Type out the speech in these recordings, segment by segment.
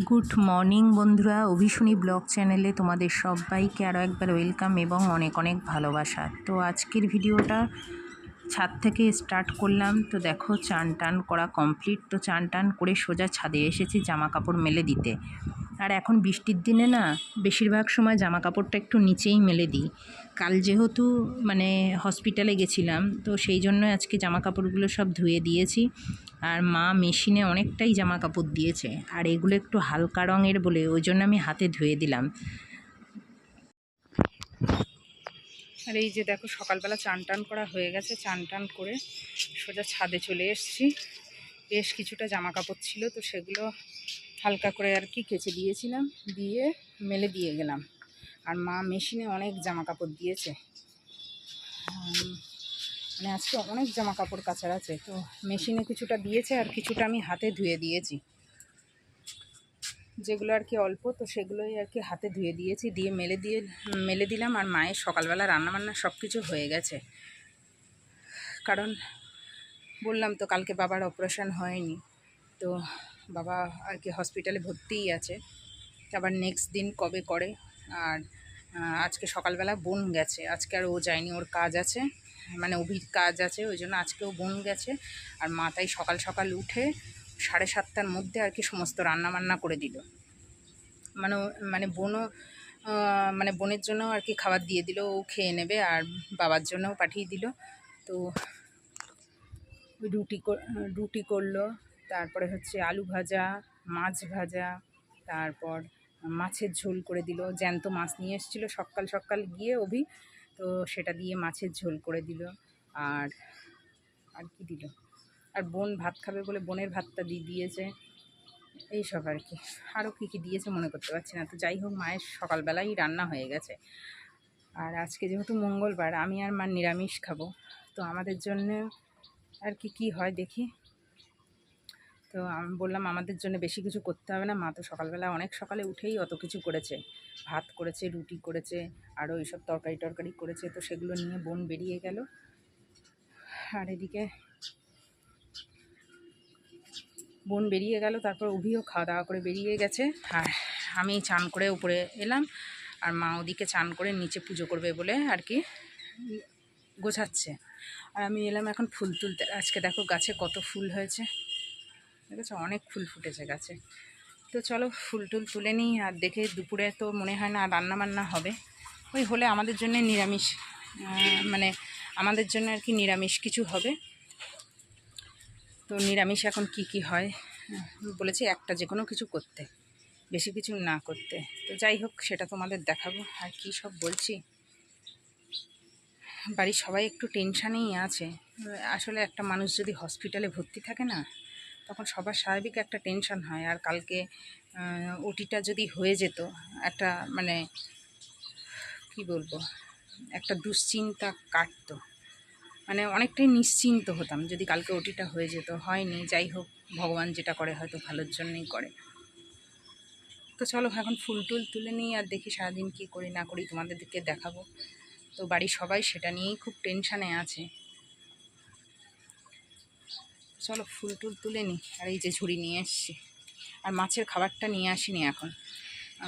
Good morning বন্ধুরা। অভিশুনি blog চ্যানেলে তোমাদের সবাইকে আরও একবার ওয়েলকাম এবং অনেক অনেক ভালোবাসা। তো আজকের ভিডিওটা ছাদ থেকে স্টার্ট করলাম। তো দেখো, চান টান করা কমপ্লিট। তো চান টান করে সোজা ছাদে এসেছি জামা কাপড় মেলে দিতে। আর এখন বৃষ্টির দিনে না, বেশিরভাগ সময় জামা কাপড়টা একটু নিচেই মেলে দিই। কাল যেহেতু মানে হসপিটালে গেছিলাম, তো সেই জন্য আজকে জামা কাপড়গুলো সব ধুয়ে দিয়েছি। আর মা মেশিনে অনেকটাই জামা কাপড় দিয়েছে, আর এগুলো একটু হালকা রঙের বলে ওই জন্য আমি হাতে ধুয়ে দিলাম। আর এই যে দেখো, সকালবেলা চান টান করা হয়ে গেছে, চান টান করে সোজা ছাদে চলে এসেছি। বেশ কিছুটা জামা কাপড় ছিল, তো সেগুলো হালকা করে আর কি কেচে দিয়েছিলাম, দিয়ে মেলে দিয়ে গেলাম। আর মা মেশিনে অনেক জামা কাপড় দিয়েছে মানে আজকে অনেক জামা কাপড় কাচার আছে, তো মেশিনে কিছুটা দিয়েছে আর কিছুটা আমি হাতে ধুয়ে দিয়েছি। যেগুলো আর কি অল্প, তো সেগুলোই আর কি হাতে ধুয়ে দিয়েছি, দিয়ে মেলে দিয়ে, মেলে দিলাম। আর মায়ের সকালবেলা রান্নাবান্না সব কিছু হয়ে গেছে। কারণ বললাম তো, কালকে বাবার অপারেশন হয়নি। তো বাবা আর কি হসপিটালে ভর্তিই আছে। আবার নেক্সট দিন কবে করে? আর আজকে সকালবেলা বোন গেছে। আজকে আর ও যায়নি, ওর কাজ আছে। মানে অভির কাজ আছে, ওই জন্য আজকেও বোন গেছে। আর মা তাই সকাল সকাল উঠে সাড়ে সাতটার মধ্যে আর কি সমস্ত রান্না বান্না করে দিল। মানে মানে বোনও মানে বোনের জন্য আর কি খাবার দিয়ে দিল, ও খেয়ে নেবে আর বাবার জন্যও পাঠিয়ে দিল। তো রুটি রুটি করল। তারপরে হচ্ছে আলু ভাজা, মাছ ভাজা, তারপর মাছের ঝোল করে দিল। জ্যান্ত মাছ নিয়ে এসেছিল সকাল সকাল গিয়ে অভি, তো সেটা দিয়ে মাছের ঝোল করে দিল। আর আর কি দিল? আর বোন ভাত খাবে বলে বোনের ভাতটা দিয়ে দিয়েছে। এইসব আর কি। আরও কী কী দিয়েছে মনে করতে পারছি না। তো যাই হোক, মায়ের সকালবেলাই রান্না হয়ে গেছে। আর আজকে যেহেতু মঙ্গলবার, আমি আর মা নিরামিষ খাব। তো আমাদের জন্য আর কি কি হয় দেখি। তো আমি বললাম, আমাদের জন্য বেশি কিছু করতে হবে না। মা তো সকালবেলা অনেক সকালে উঠেই অত কিছু করেছে। ভাত করেছে, রুটি করেছে, আরও এইসব তরকারি টরকারি করেছে। তো সেগুলো নিয়ে বোন বেরিয়ে গেল। আর এদিকে বোন বেরিয়ে গেল। তারপর অভিও খাওয়া দাওয়া করে বেরিয়ে গেছে। আর আমি চান করে উপরে এলাম। আর মা ওদিকে চান করে নিচে পুজো করবে বলে আর কি গোছাচ্ছে। আর আমি এলাম এখন ফুল তুলতে। আজকে দেখো গাছে কত ফুল হয়েছে। দেখেছ অনেক ফুল ফুটেছে গাছে। তো চলো ফুল টুল তুলে নিই আর দেখে দুপুরে তো মনে হয় না রান্না বান্না হবে। ওই হলে আমাদের জন্য নিরামিষ মানে আমাদের জন্য আর কি নিরামিষ কিছু হবে। তো নিরামিষ এখন কি কি হয়? বলেছি একটা যে কোনো কিছু করতে, বেশি কিছু না করতে। তো যাই হোক, সেটা তোমাদের দেখাবো। আর কি সব বলছি? বাড়ির সবাই একটু টেনশানেই আছে। আসলে একটা মানুষ যদি হসপিটালে ভর্তি থাকে না তখন সবার স্বাভাবিক একটা টেনশান হয়। আর কালকে ওটিটা যদি হয়ে যেত, একটা মানে কি বলব, একটা দুশ্চিন্তা কাটতো। মানে অনেকটাই নিশ্চিন্ত হতাম যদি কালকে ওটিটা হয়ে যেত। হয়নি, যাই হোক, ভগবান যেটা করে হয়তো ভালোর জন্যই করে। তো চলো, এখন ফুল টুল তুলে নিই আর দেখি সারাদিন কী করি না করি তোমাদেরকে দেখাবো। তো বাড়ির সবাই সেটা নিয়েই খুব টেনশানে আছে। চলো ফুল টুল তুলে নিই আর এই যে ঝুড়ি নিয়ে এসছি আর মাছের খাবারটা নিয়ে আসিনি এখন।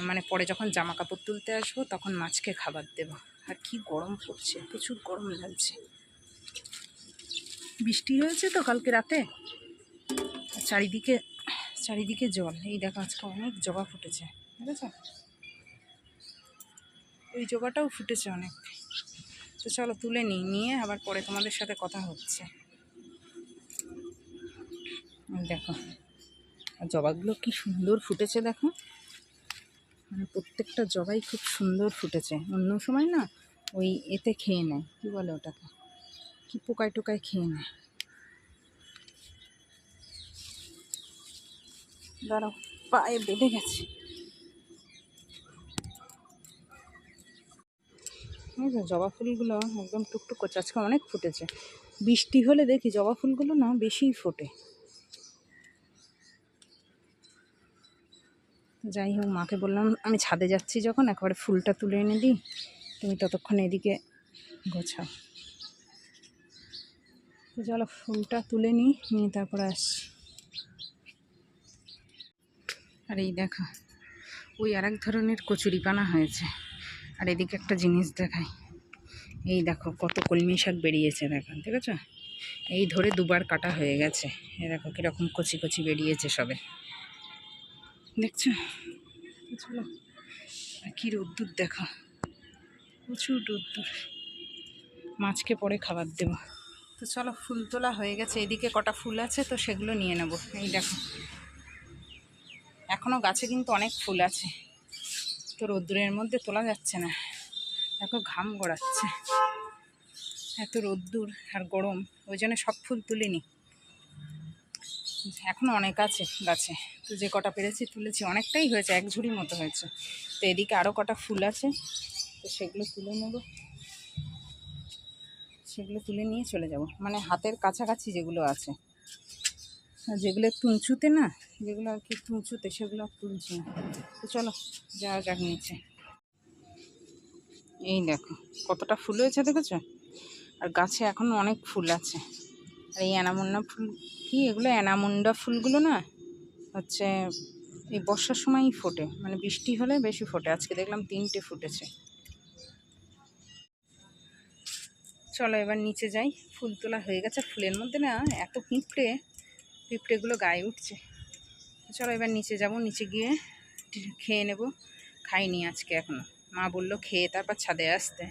মানে পরে যখন জামা কাপড় তুলতে আসব, তখন মাছকে খাবার দেব। আর কি গরম পড়ছে, প্রচুর গরম লাগছে। বৃষ্টি হয়েছে তো কালকে রাতে? চারিদিকে চারিদিকে জল। এই দেখো, আজকে অনেক জবা ফুটেছে বুঝেছ ওই জবাটাও ফুটেছে অনেক। তো চলো তুলে নিই নিয়ে আবার পরে তোমাদের সাথে কথা হচ্ছে। দেখো। জবাগুলো কি সুন্দর ফুটেছে দেখো। মানে প্রত্যেকটা জবাই খুব সুন্দর ফুটেছে। অন্য সময় না ওই এতে খেয়ে নেয়। কী বলে ওটাকে? কি পোকায় টোকায় খেয়ে নেয়। দাঁড়াও, পায়ে বেঁধে গেছে। জবা ফুলগুলো একদম টুকটুক করছে। আজকে অনেক ফুটেছে। বৃষ্টি হলে দেখি জবা ফুলগুলো না বেশিই ফোটে। যাই হোক, মাকে বললাম, আমি ছাদে যাচ্ছি যখন, একবারে ফুলটা তুলে এনে দিই। তুমি ততক্ষণ এদিকে গোছাও। চলো, ফুলটা তুলে নিই, নিয়ে তারপরে আসছি। আর এই দেখো, ওই আর এক ধরনের কচুরিপানা হয়েছে। আর এদিকে একটা জিনিস দেখাই। এই দেখো, কত কলমি শাক বেরিয়েছে, দেখো ঠিক আছে এই ধরে দুবার কাটা হয়ে গেছে। এ দেখো, কীরকম কচি কচি বেরিয়েছে সবে। দেখছ? চলো কী রোদ্দুর দেখো। প্রচুর রোদ্দুর। মাছকে পরে খাবার দেবো। তো চলো, ফুল তোলা হয়ে গেছে। এদিকে কটা ফুল আছে, তো সেগুলো নিয়ে নেব। এই দেখো। এখনও গাছে কিন্তু অনেক ফুল আছে। তো রোদ্দুরের মধ্যে তোলা যাচ্ছে না। দেখো, ঘাম গড়াচ্ছে। এত রোদ্দুর আর গরম। ওই জন্য সব ফুল তুলিনি। এখনও অনেক আছে গাছে। তো যে কটা পেরেছি তুলেছি, অনেকটাই হয়েছে, এক ঝুড়ি মতো হয়েছে। তো এদিকে আরও কটা ফুল আছে, তো সেগুলো তুলে নেব। সেগুলো তুলে নিয়ে চলে যাব। মানে হাতের কাছাকাছি যেগুলো আছে। যেগুলো একটু উঁচুতে না, যেগুলো আর কি একটু উঁচুতে, সেগুলো তুলছি না। তো চলো, যাওয়া যাক নিচে। এই দেখো, কতটা ফুল হয়েছে দেখেছ? আর গাছে এখন অনেক ফুল আছে। আর এই অ্যানামুন্ডা ফুল, কি এগুলো? অ্যানামুন্ডা ফুলগুলো না হচ্ছে এই বর্ষার সময়ই ফোটে মানে বৃষ্টি হলে বেশি ফোটে। আজকে দেখলাম তিনটে ফুটেছে। চলো এবার নিচে যাই। ফুল তোলা হয়ে গেছে। ফুলের মধ্যে না এত পিঁপড়ে, পিঁপড়েগুলো গায়ে উঠছে। চলো এবার নিচে যাব। নিচে গিয়ে খেয়ে নেব। খাইনি আজকে এখনও মা বলল খেয়ে তারপর ছাদে আসতে।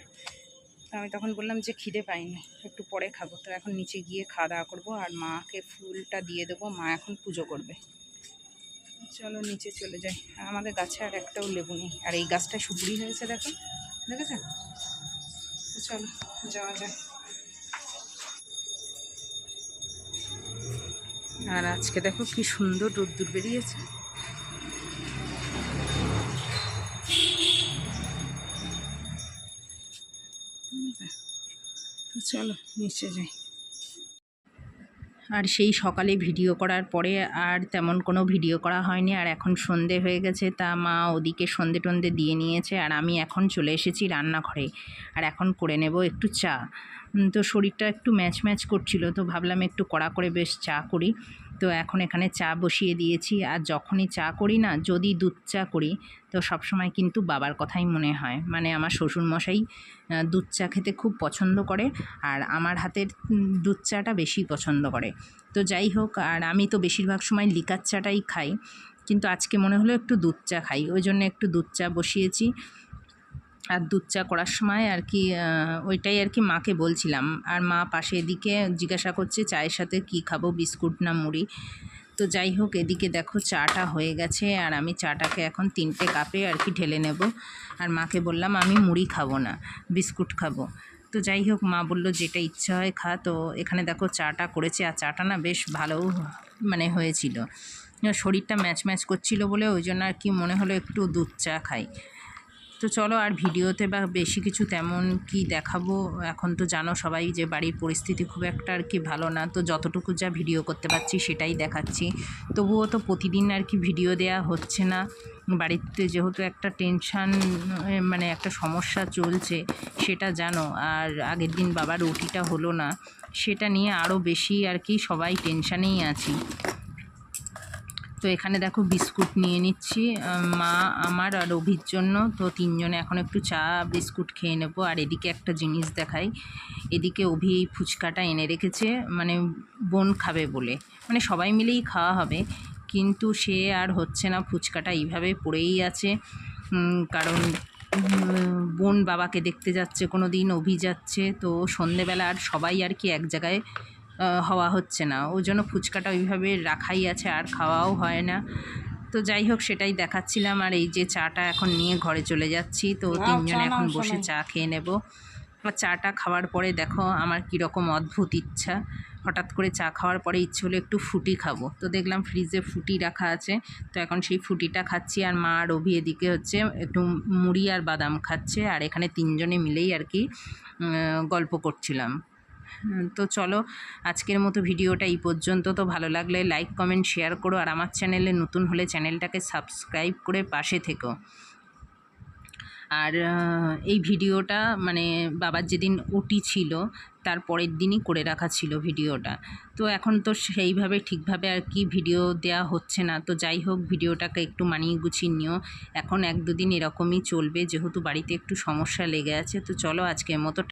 আমি তখন বললাম যে খিদে পাইনি, একটু পরে খাব। তো এখন নিচে গিয়ে খাওয়া দাওয়া করব আর মাকে ফুলটা দিয়ে দেবো, মা এখন পুজো করবে। চলো নিচে চলে যাই। আমাদের গাছে আর একটাও লেবু নেই। আর এই গাছটা সুপুরি হয়েছে দেখো, দেখেছ? চলো, যাওয়া যায় আর আজকে দেখো কি সুন্দর রোদ্দুর বেরিয়েছে। চলো নিচে যাই। আর সেই সকালে ভিডিও করার পরে আর তেমন কোনো ভিডিও করা হয়নি, আর এখন সন্ধে হয়ে গেছে, তা মা ওদিকে সন্ধে টন্ধে দিয়ে নিয়েছে, আর আমি এখন চলে এসেছি রান্নাঘরে। আর এখন করে নেব একটু চা। তো শরীরটা একটু ম্যাচ ম্যাচ করছিল, তো ভাবলাম একটু কড়া করে বেশ চা করি। তো এখন এখানে চা বসিয়ে দিয়েছি। আর যখনই চা করি না, যদি দুধ চা করি, তো সবসময় কিন্তু বাবার কথাই মনে হয়। মানে আমার শ্বশুরমশাই দুধ চা খেতে খুব পছন্দ করে আর আমার হাতের দুধ চাটা বেশি পছন্দ করে। তো যাই হোক, আর আমি তো বেশিরভাগ সময় লিকার চাটাই খাই। কিন্তু আজকে মনে হলো একটু দুধ চা খাই। ওই জন্য একটু দুধ চা বসিয়েছি। আর দুধ চা করার সময় আর কি ওইটাই আর কি মাকে বলছিলাম। আর মা পাশে এদিকে জিজ্ঞাসা করছে, চায়ের সাথে কি খাব, বিস্কুট না মুড়ি? তো যাই হোক, এদিকে দেখো চাটা হয়ে গেছে, আর আমি চাটাকে এখন তিনটে কাপে আর কি ঢেলে নেব। আর মাকে বললাম, আমি মুড়ি খাব না, বিস্কুট খাব। তো যাই হোক, মা বলল, যেটা ইচ্ছা হয় খা। তো এখানে দেখো চাটা করেছে, আর চাটা না বেশ ভালো মানে হয়েছিল। শরীরটা ম্যাচ ম্যাচ করছিল বলে, ওই জন্য আর কি মনে হলো একটু দুধ চা খাই। তো চলো আর ভিডিওতে বা বেশি কিছু তেমন কি দেখাবো? এখন তো জানো সবাই যে বাড়ির পরিস্থিতি খুব একটা আর কি ভালো না। তো যতটুকু যা ভিডিও করতে পারছি সেটাই দেখাচ্ছি। তবুও তো প্রতিদিন আর কি ভিডিও দেয়া হচ্ছে না। বাড়িতে যেহেতু একটা টেনশান মানে একটা সমস্যা চলছে, সেটা জানো। আর আগের দিন বাবার রুটিটা হলো না। সেটা নিয়ে আরও বেশি আর কি সবাই টেনশানেই আছি। তো এখানে দেখো বিস্কুট নিয়ে নিচ্ছি মা আমার আর অভির জন্য। তো তিনজনে এখন একটু চা, বিস্কুট খেয়ে নেব। আর এদিকে একটা জিনিস দেখাই। এদিকে অভি এই ফুচকাটা এনে রেখেছে মানে বোন খাবে বলে। মানে সবাই মিলেই খাওয়া হবে। কিন্তু সে আর হচ্ছে না, ফুচকাটা এইভাবে পড়েই আছে। কারণ বোন বাবাকে দেখতে যাচ্ছে কোনো দিন অভি যাচ্ছে। তো সন্ধেবেলা আর সবাই আর কি এক জায়গায় হওয়া হচ্ছে না। ওই জন্য ফুচকাটা ওইভাবে রাখাই আছে আর খাওয়াও হয় না। তো যাই হোক সেটাই দেখাচ্ছিলাম। আর এই যে চাটা এখন নিয়ে ঘরে চলে যাচ্ছি তো তিনজনে এখন বসে চা খেয়ে নেব। আর চাটা খাওয়ার পরে দেখো আমার কীরকম অদ্ভুত ইচ্ছা। হঠাৎ করে চা খাওয়ার পরে ইচ্ছে হলো একটু ফুটি খাব। তো দেখলাম ফ্রিজে ফুটি রাখা আছে। তো এখন সেই ফুটিটা খাচ্ছি। আর মা আর অভি এদিকে হচ্ছে একটু মুড়ি আর বাদাম খাচ্ছে। আর এখানে তিনজনে মিলেই আর কি গল্প করছিলাম। তো চলো আজকের মতো ভিডিওটা এই পর্যন্ত। তো ভালো লাগলে লাইক কমেন্ট শেয়ার করো আর আমার চ্যানেলে নতুন হলে চ্যানেলটাকে সাবস্ক্রাইব করে পাশে থেকো। আর এই ভিডিওটা মানে বাবার যেদিন ওটি ছিল, তার পরের দিনই করে রাখা ছিল ভিডিওটা। তো এখন তো সেইভাবে ঠিকভাবে আর কি ভিডিও দেওয়া হচ্ছে না। তো যাই হোক, ভিডিওটাকে একটু মানিয়ে গুছিয়ে নিও। এখন এক দুদিন এরকমই চলবে, যেহেতু বাড়িতে একটু সমস্যা লেগে আছে। তো চলো আজকের মতো